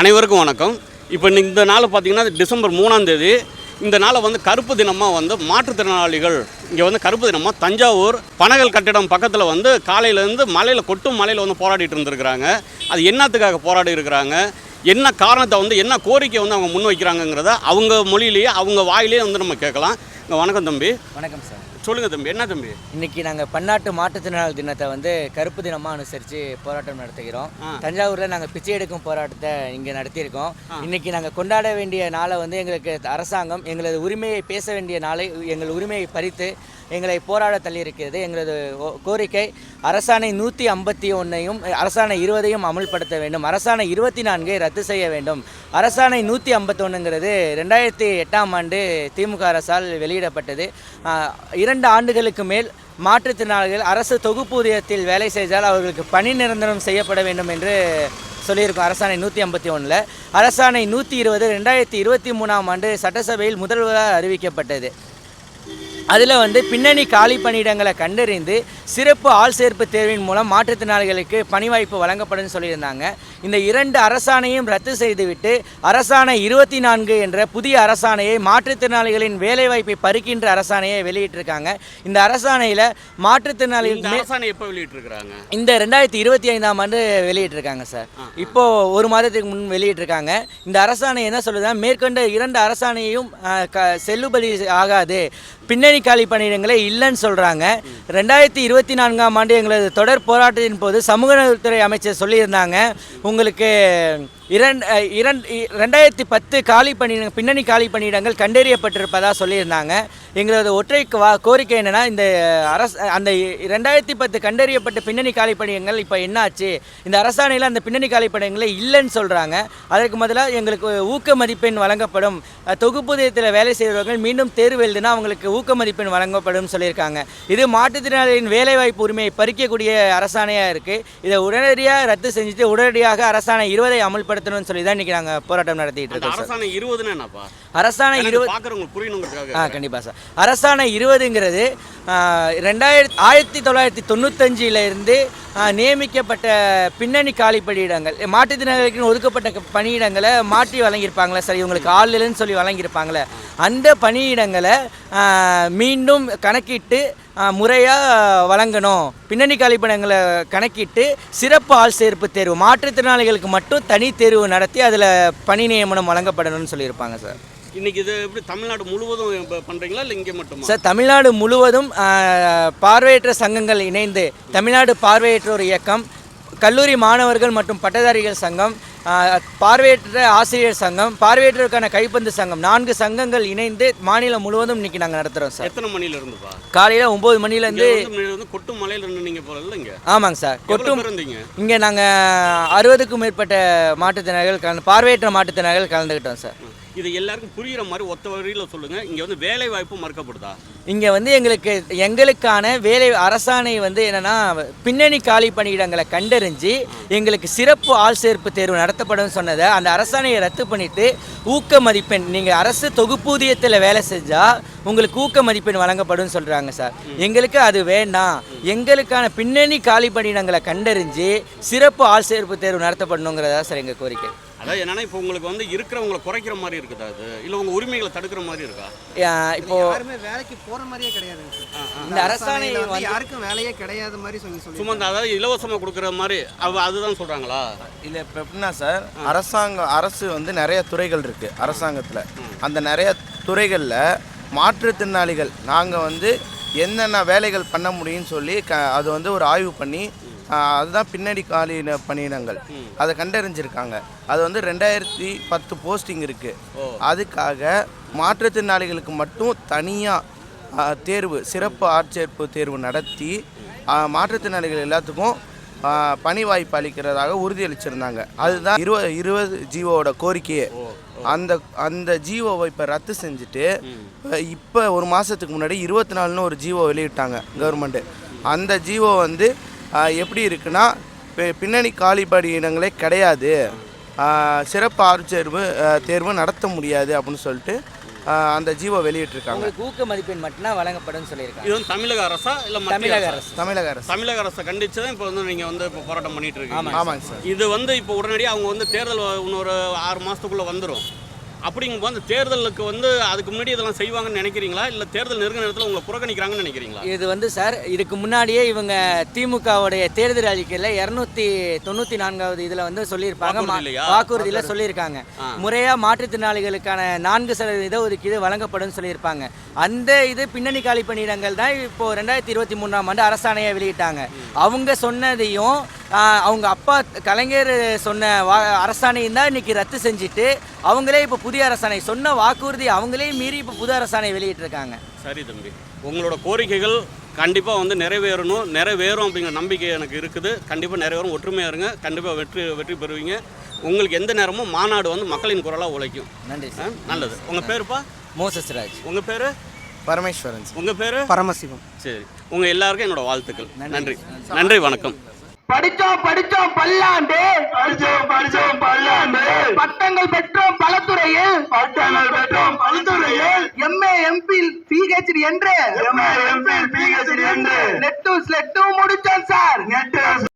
அனைவருக்கும் வணக்கம். இப்போ இந்த நாள் பார்த்தீங்கன்னா டிசம்பர் மூணாம் தேதி. இந்த நாளை வந்து கருப்பு தினமாக வந்து மாற்றுத்திறனாளிகள் இங்கே வந்து கருப்பு தினமாக தஞ்சாவூர் பனகல் கட்டிடம் பக்கத்தில் வந்து காலையிலேருந்து மலையில் கொட்டும் மலையில் வந்து போராடிட்டு இருந்திருக்கிறாங்க. அது என்னத்துக்காக போராடி இருக்கிறாங்க? என்ன காரணத்தை வந்து என்ன கோரிக்கை வந்து அவங்க முன் வைக்கிறாங்கங்கிறத அவங்க மொழியிலேயே அவங்க வாயிலேயே வந்து நம்ம கேட்கலாம். வணக்கம் தம்பி. வணக்கம் சார். சொல்லுங்கள் தம்பி என்ன தம்பி? இன்னைக்கு நாங்கள் பன்னாட்டு மாற்றுத்திறனாளி தினத்தை வந்து கருப்பு தினமாக அனுசரித்து போராட்டம் நடத்துகிறோம். தஞ்சாவூரில் நாங்கள் பிச்சை எடுக்கும் போராட்டத்தை இங்கே நடத்தியிருக்கோம். இன்னைக்கு நாங்கள் கொண்டாட வேண்டிய நாளை வந்து எங்களுக்கு அரசாங்கம் எங்களது உரிமையை பேச வேண்டிய நாளை எங்கள் உரிமையை பறித்து எங்களை போராட தள்ளியிருக்கிறது. எங்களது கோரிக்கை அரசாணை நூற்றி ஐம்பத்தி ஒன்றையும் அரசாணை இருபதையும் அமல்படுத்த வேண்டும். அரசாணை இருபத்தி நான்கை ரத்து செய்ய வேண்டும். அரசாணை நூற்றி ஐம்பத்தொன்னுங்கிறது ரெண்டாயிரத்தி எட்டாம் ஆண்டு திமுக அரசால் வெளியிடப்பட்டது. இரண்டு ஆண்டுகளுக்கு மேல் மாற்றுத்திறனாளிகள் அரசு தொகுப்பூதியத்தில் வேலை செய்தால் அவர்களுக்கு பணி நிரந்தரம் செய்யப்பட வேண்டும் என்று சொல்லியிருக்கும் அரசாணை நூற்றி ஐம்பத்தி ஒன்றில் அரசாணை நூற்றி இருபது ரெண்டாயிரத்தி இருபத்தி மூணாம் ஆண்டு சட்டசபையில் முதல்வராக அறிவிக்கப்பட்டது. அதில் வந்து பின்னணி காலி பணியிடங்களை கண்டறிந்து சிறப்பு ஆள் சேர்ப்பு தேர்வின் மூலம் மாற்றுத்திறனாளிகளுக்கு பணி வாய்ப்பு வழங்கப்படும் சொல்லியிருந்தாங்க. இந்த இரண்டு அரசாணையும் ரத்து செய்துவிட்டு அரசாணை இருபத்தி நான்கு என்ற புதிய அரசாணையை மாற்றுத்திறனாளிகளின் வேலைவாய்ப்பை பறிக்கின்ற அரசாணையை வெளியிட்டிருக்காங்க. இந்த அரசாணையில் மாற்றுத்திறனாளிகள் அரசாணை எப்போ வெளியிட்டிருக்கிறாங்க? இந்த ரெண்டாயிரத்தி இருபத்தி ஐந்தாம் ஆண்டு வெளியிட்டிருக்காங்க சார். இப்போ ஒரு மாதத்துக்கு முன் வெளியிட்டிருக்காங்க. இந்த அரசாணை என்ன சொல்லுதுன்னா மேற்கொண்ட இரண்டு அரசாணையும் செல்லுபடி ஆகாது. பின்னணி காலி பணியிடங்களே இல்லைன்னு சொல்கிறாங்க ரெண்டாயிரத்தி இருபத்தி நான்காம் ஆண்டு எங்களது தொடர் போராட்டத்தின் போது சமூக நலத்துறை அமைச்சர் சொல்லியிருந்தாங்க. உங்களுக்கு இரண்டு இரண்டு ரெண்டாயிரத்தி பத்து காலி பணியிட பின்னணி காலி பணியிடங்கள் கண்டறியப்பட்டிருப்பதாக சொல்லியிருந்தாங்க. எங்களது ஒற்றை வா கோரிக்கை என்னன்னா இந்த அரசு அந்த ரெண்டாயிரத்தி பத்து கண்டறியப்பட்ட பின்னணி காலி பணியிடங்கள் இப்போ என்னாச்சு? இந்த அரசாணையில் அந்த பின்னணி காலி பணியிடங்களே இல்லைன்னு சொல்கிறாங்க அதற்கு முதலாக எங்களுக்கு ஊக்க மதிப்பெண் வழங்கப்படும் தொகுப்புதயத்தில் வேலை செய்கிறவர்கள் மீண்டும் தேர்வு எழுதுனா அவங்களுக்கு ஊக்க மதிப்பெண் வழங்கப்படும் சொல்லியிருக்காங்க. இது மாற்றுத்திறனாளிகளின் வேலைவாய்ப்பு உரிமையை பறிக்கக்கூடிய அரசாணையாக இருக்குது இதை உடனடியாக ரத்து செஞ்சுட்டு உடனடியாக அரசாணை இருபதை அமல்படுத்தணும்னு சொல்லி தான் இன்றைக்கி நாங்கள் போராட்டம் நடத்திட்டு இருக்கோம் அரசாணை இருபதுன்னு என்னப்பா? அரசாணை இருபது பார்க்குறவங்களுக்கு புரியணுங்கிறதுக்காக. ஆ கண்டிப்பாக சார். அரசாணை இருபதுங்கிறது ரெண்டாயிரத்தி ஆயிரத்தி தொள்ளாயிரத்தி தொண்ணூத்தஞ்சில் இருந்து ஆ, நியமிக்கப்பட்ட பின்னணி காலி பணியிடங்கள் மாற்றுத்திறனாளிகளுக்கு ஒதுக்கப்பட்ட பணியிடங்களை மாற்றி வழங்கியிருப்பாங்களே சார். இவங்களுக்கு ஆள் இல்லைன்னு சொல்லி வழங்கியிருப்பாங்களே. அந்த பணியிடங்களை மீண்டும் கணக்கிட்டு முறையாக வழங்கணும். பின்னணி கழிப்பிடங்களை கணக்கிட்டு சிறப்பு ஆள் சேர்ப்பு தேர்வு மாற்றுத்திறனாளிகளுக்கு மட்டும் தனி தேர்வு நடத்தி அதில் பணி நியமனம் வழங்கப்படணும்னு சொல்லியிருப்பாங்க சார். இன்னைக்கு இது எப்படி தமிழ்நாடு முழுவதும் இப்ப பண்றீங்களா இல்லை இங்கே மட்டுமா? சார் தமிழ்நாடு முழுவதும் பார்வையற்ற சங்கங்கள் இணைந்து தமிழ்நாடு பார்வையற்றோர் இயக்கம் கல்லூரி மாணவர்கள் மற்றும் பட்டதாரிகள் சங்கம் பார்வையற்ற ஆசிரியர் சங்கம் பார்வையற்றோருக்கான கைப்பந்து சங்கம். நான்கு சங்கங்கள் இணைந்து மாநிலம் முழுவதும் இன்னைக்கு நாங்கள் நடத்துகிறோம் சார். எத்தனை மணில இருந்துப்பா காலையில் ஒம்பது மணிலேருந்து வந்து முன்னாடி வந்து கொட்டு மலையில இருந்து நீங்க போறதுல இங்க? ஆமாங்க சார். கொட்டும் பேர் இருந்தீங்க இங்கே நாங்கள் அறுபதுக்கும் மேற்பட்ட மாற்றுத்திறனாளிகள் கலந்து பார்வையற்ற மாற்றுத்திறனாளிகள் கலந்துக்கிட்டோம் சார். இது எல்லாருக்கும் புரியுற மாதிரி ஒத்த வரியில சொல்லுங்க. இங்க வந்து வேலை வாய்ப்பு மறுக்கப்படுதா? இங்கே வந்து எங்களுக்கு எங்களுக்கான வேலை அரசாணை வந்து என்னென்னா பின்னணி காலி பணியிடங்களை கண்டறிஞ்சு எங்களுக்கு சிறப்பு ஆள் சேர்ப்பு தேர்வு நடத்தப்படும் சொன்னதை அந்த அரசாணையை ரத்து பண்ணிட்டு ஊக்க மதிப்பெண் நீங்கள் அரசு தொகுப்பூதியத்தில் வேலை செஞ்சால் உங்களுக்கு ஊக்க மதிப்பெண் வழங்கப்படும் சொல்கிறாங்க சார். எங்களுக்கு அது வேண்டாம். எங்களுக்கான பின்னணி காலி பணியிடங்களை கண்டறிஞ்சு சிறப்பு ஆள் சேர்ப்பு தேர்வு நடத்தப்படணுங்கிறதா சார் எங்கள் கோரிக்கை. அதாவது என்னன்னா இப்போ உங்களுக்கு வந்து இருக்கிறவங்களை குறைக்கிற மாதிரி இருக்குதா அது இல்லை உங்க உரிமைகளை தடுக்கிற மாதிரி இருக்கா? இப்போ யாருமே வேலைக்கு போற மாதிரியே கிடையாதுங்க சார் இந்த அரசாணை வந்து யாருக்கும் வேலையே கிடையாத மாதிரி சொல்லி சொல்லி சும்மா இந்த அதாவது இலவசமாக கொடுக்குற மாதிரி அவ அதுதான் சொல்றாங்களா? இல்லை இப்போ எப்படின்னா சார் அரசாங்கம் அரசு வந்து நிறைய துறைகள் இருக்குது அரசாங்கத்தில். அந்த நிறைய துறைகளில் மாற்றுத்திறனாளிகள் நாங்கள் வந்து என்னென்ன வேலைகள் பண்ண முடியும்னு சொல்லி க அது வந்து ஒரு ஆய்வு பண்ணி அதுதான் பின்னாடி காலி பணியிடங்கள். அதை கண்டறிஞ்சிருக்காங்க. அது வந்து ரெண்டாயிரத்தி பத்து போஸ்டிங் இருக்குது அதுக்காக மாற்றுத்திறனாளிகளுக்கு மட்டும் தனியாக தேர்வு சிறப்பு ஆட்சேர்ப்பு தேர்வு நடத்தி மாற்றுத்திறனாளிகள் எல்லாத்துக்கும் பணி வாய்ப்பு அளிக்கிறதாக உறுதியளிச்சிருந்தாங்க. அதுதான் இருபது இருபது ஜிஓவோட கோரிக்கையே. அந்த அந்த ஜிஓவை இப்போ ரத்து செஞ்சுட்டு இப்போ ஒரு மாதத்துக்கு முன்னாடி இருபத்தி நாலுன்னு ஒரு ஜிஓ வெளியிட்டாங்க கவர்மெண்ட்டு. அந்த ஜிஓ வந்து எப்படி இருக்குன்னா பின்னணி காலி பணியிடங்களே கிடையாது. சிறப்பு ஆட்சேர்வு ஆஹ், தேர்வு நடத்த முடியாது அப்படின்னு சொல்லிட்டு அந்த ஜீவோ வெளியிட்டிருக்காங்க. ஊக்க மதிப்பெண் மட்டும்தான் வழங்கப்படும் சொல்லியிருக்காங்க. இது வந்து தமிழக அரசா இல்லை தமிழக அரசா? தமிழக அரசு. தமிழக அரசை கண்டிச்சு தான் இப்போ வந்து நீங்கள் வந்து இப்போ போராட்டம் பண்ணிட்டு இருக்கீங்க. ஆமாங்க சார். இது வந்து இப்போ உடனடியாக அவங்க வந்து தேர்தல் இன்னொரு ஆறு மாதத்துக்குள்ளே வந்துடும் அப்படிங்கும்போது அந்த தேர்தலுக்கு வந்து அதுக்கு முன்னாடி இதெல்லாம் செய்வாங்கன்னு நினைக்கிறீங்களா? இல்லை தேர்தல் நெருங்க நேரத்தில் உங்களை புறக்கணிக்கிறாங்கன்னு நினைக்கிறீங்களா? இது வந்து சார் இதுக்கு முன்னாடியே இவங்க திமுகவுடைய தேர்தல் அறிக்கையில் இரநூத்தி தொண்ணூற்றி நான்காவது இதில் வந்து சொல்லியிருப்பாங்க? வாக்குறுதியில் சொல்லியிருக்காங்க. முறையாக மாற்றுத்திறனாளிகளுக்கான நான்கு சதவீத ஒதுக்கீடு வழங்கப்படும் சொல்லியிருப்பாங்க. அந்த இது பின்னணி காலி பணியிடங்கள் தான் இப்போ ரெண்டாயிரத்தி இருபத்தி மூணாம் ஆண்டு அரசாணையை வெளியிட்டாங்க. அவங்க சொன்னதையும் அவங்க அப்பா கலைஞர் சொன்ன வா அரசாணையும் தான் இன்னைக்கு ரத்து செஞ்சுட்டு அவங்களே இப்போ புதிய அரசாணை சொன்ன வாக்குறுதி அவங்களே மீறி இப்போ புது அரசாணை வெளியிட்டிருக்காங்க. சரி தம்பி. உங்களோட கோரிக்கைகள் கண்டிப்பாக வந்து நிறைவேறணும் நிறைவேறும் அப்படிங்கிற நம்பிக்கை எனக்கு இருக்குது. கண்டிப்பாக நிறைவேறும் ஒற்றுமையாக இருங்க. கண்டிப்பாக வெற்றி வெற்றி பெறுவீங்க. உங்களுக்கு எந்த நேரமும் மாநாடு வந்து மக்களின் குரலாக உழைக்கும். நன்றி சார் நல்லது. உங்கள் பேருப்பா? மோசஸ் ராஜ். உங்கள் பேர்? பரமேஸ்வரன் உங்கள் பேர்? பரமசிவம். சரி. உங்கள் எல்லாருக்கும் என்னோட வாழ்த்துக்கள். நன்றி. நன்றி வணக்கம். படிச்சோம் படிச்சோம் பல்லாண்டு. படிச்சோம் படிச்சோம் பல்லாண்டு. பட்டங்கள் பெற்றோம் பல துறையில் பட்டங்கள் பெற்றோம் பல துறையில் எம்ஏ எம்பி பிஹெச்டி என்று. எம்ஏ எம்பி பிஹெச்டி என்று. நெட்டும் ஸ்லெட்டும் முடிச்சோம் சார்